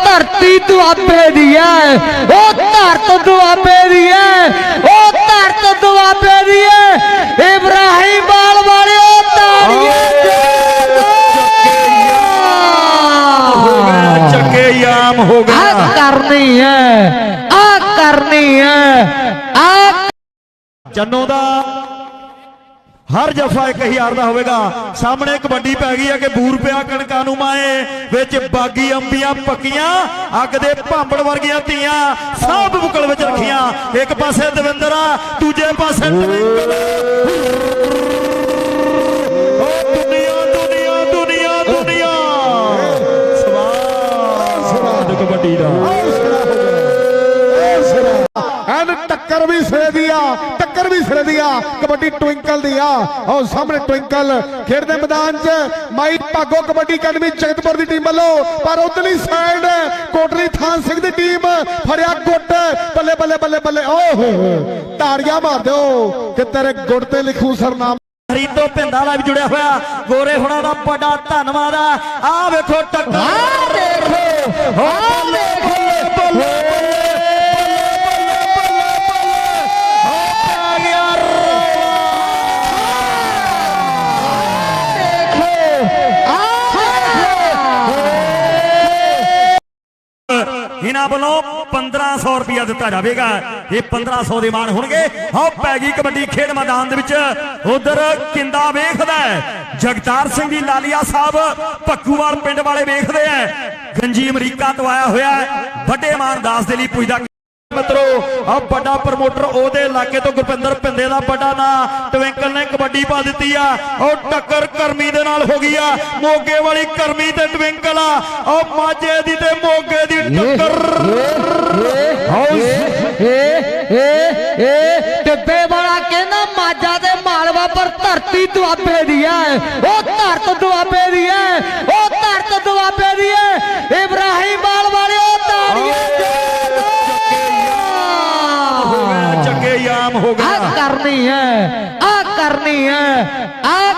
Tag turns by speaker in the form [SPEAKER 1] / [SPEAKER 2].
[SPEAKER 1] ਧਰਤੀ ਦੁਆਬੇ ਦੀ ਹੈ ਉਹ ਧਰਤ ਦੁਆਬੇ ਦੀ ਹੈ ਉਹ ਧਰਤ ਦੁਆਬੇ ਦੀ ਹੈ ਇਬਰਾਹਿਮ ਬਾਲ ਵਾਲਿਓ ਤਾੜੀਆਂ
[SPEAKER 2] ਚੱਕੇ ਯਾਮ ਹੋ
[SPEAKER 1] ਆ
[SPEAKER 2] ਗਿਆ
[SPEAKER 1] ਕਰਨੀ ਹੈ ਆ ਕਰਨੀ ਹੈ ਆ
[SPEAKER 2] ਜੰਨੋ ਦਾ ਹਰ ਜਫਾ 1000 ਦਾ ਹੋਵੇਗਾ। ਸਾਹਮਣੇ ਕਬੱਡੀ ਪੈ ਗਈ ਹੈ ਕਿ ਬੂਰ ਪਿਆ ਕਣਕਾਂ ਨੂੰ ਮਾਏ ਵਿੱਚ ਬਾਗੀ ਅੰਬੀਆਂ ਪੱਕੀਆਂ ਅੱਗ ਦੇ ਭਾਂਬੜ ਵਰਗੀਆਂ ਧੀਆਂ ਸਭ ਬੁਕਲ ਵਿੱਚ ਰੱਖੀਆਂ। ਇੱਕ ਪਾਸੇ ਦਵਿੰਦਰ ਆ ਦੂਜੇ ਪਾਸੇ ਤਵਿੰਕਲ ਓ ਦੁਨੀਆ ਦੁਨੀਆ ਦੁਨੀਆ ਦੁਨੀਆ। ਸਵਾਦ। ਕਬੱਡੀ ਦਾ।
[SPEAKER 3] ਟੱਕਰ ਵੀ ਸਿਰੇ ਦੀ ਆ ਟੱਕਰ ਵੀ ਸਿਰੇ ਦੀ ਆ ਕਬੱਡੀ ਟਵਿੰਕਲ ਦੀ ਆ। ਉਹ ਸਾਹਮਣੇ ਟਵਿੰਕਲ ਖੇਡਦੇ ਮੈਦਾਨ 'ਚ ਮਾਈ ਭਾਗੋ ਕਬੱਡੀ ਅਕੈਡਮੀ ਜਗਤਪੁਰ ਦੀ ਟੀਮ ਵੱਲੋਂ ਪਰ ਉਧਰਲੀ ਸਾਈਡ ਕੋਟਲੀ ਥਾਨ ਸਿੰਘ ਦੀ ਟੀਮ ਫੜਿਆ ਗੁੱਟ ਬੱਲੇ ਬੱਲੇ ਬੱਲੇ ਬੱਲੇ ਓਹ ਤਾੜੀਆਂ ਮਾਰ ਦਿਓ ਕਿ ਤੇਰੇ ਗੁੱਟ ਤੇ ਲਿਖੂ ਸਰਨਾਮ।
[SPEAKER 2] ਰੀਤੋ ਪਿੰਦਾ ਵਾਲਾ ਵੀ ਜੁੜਿਆ ਹੋਇਆ ਗੋਰੇ ਹੁਣਾਂ ਦਾ ਬੜਾ ਧੰਨਵਾਦ ਆ। ਆ ਵੇਖੋ ਟੱਕਰ। ਆ ਦੇਖੋ ਆ ਇਹਨਾਂ ਵੱਲੋਂ 1500 ਰੁਪਇਆ ਦਿੱਤਾ ਜਾਵੇਗਾ। ਇਹ 1500 ਦੇ ਮਾਨ ਹੋਣਗੇ। ਆਓ ਪੈ ਗਈ ਕਬੱਡੀ ਖੇਡ ਮੈਦਾਨ ਦੇ ਵਿੱਚ। ਉਧਰ ਕਿੰਦਾ ਵੇਖਦਾ ਹੈ। ਜਗਤਾਰ ਸਿੰਘ ਦੀ ਲਾਲੀਆ ਸਾਹਿਬ ਪੱਕੂਵਾਲ ਪਿੰਡ ਵਾਲੇ ਵੇਖਦੇ ਐ ਗੰਜੀ ਅਮਰੀਕਾ ਤੋਂ ਆਇਆ ਹੋਇਆ ਵੱਡੇ ਮਾਨ ਦਾਸ ਦੇ ਲਈ ਪੁੱਜਦਾ ਮਿੱਤਰੋ ਆ ਵੱਡਾ ਪ੍ਰਮੋਟਰ ਉਹਦੇ ਇਲਾਕੇ ਤੋਂ ਗੁਰਪਿੰਦਰ ਪਿੰਦੇ ਦਾ ਵੱਡਾ ਨਾਂ ਟਵਿੰਕਲ ਨੇ ਕਬੱਡੀ ਪਾ ਦਿੱਤੀ ਆ। ਉਹ ਟੱਕਰ ਕਰਮੀ ਦੇ ਨਾਲ ਹੋ ਗਈ ਆ ਮੋਗੇ ਵਾਲੀ ਕਰਮੀ ਤੇ ਟਵਿੰਕਲ ਆ। ਉਹ ਮਾਝੇ ਦੀ ਤੇ ਮੋਗੇ ਦੀ ਟੱਕਰ।
[SPEAKER 1] ਏ ਏ ਏ ਟਿੱਬੇ ਵਾਲਾ ਕਹਿੰਦਾ ਮਾਜਾ ਤੇ ਮਾਲਵਾ ਪਰ ਧਰਤੀ ਦੁਆਬੇ ਦੀ ਹੈ
[SPEAKER 2] नाम होगा आ करनी है
[SPEAKER 1] आ
[SPEAKER 2] करनी
[SPEAKER 1] है आ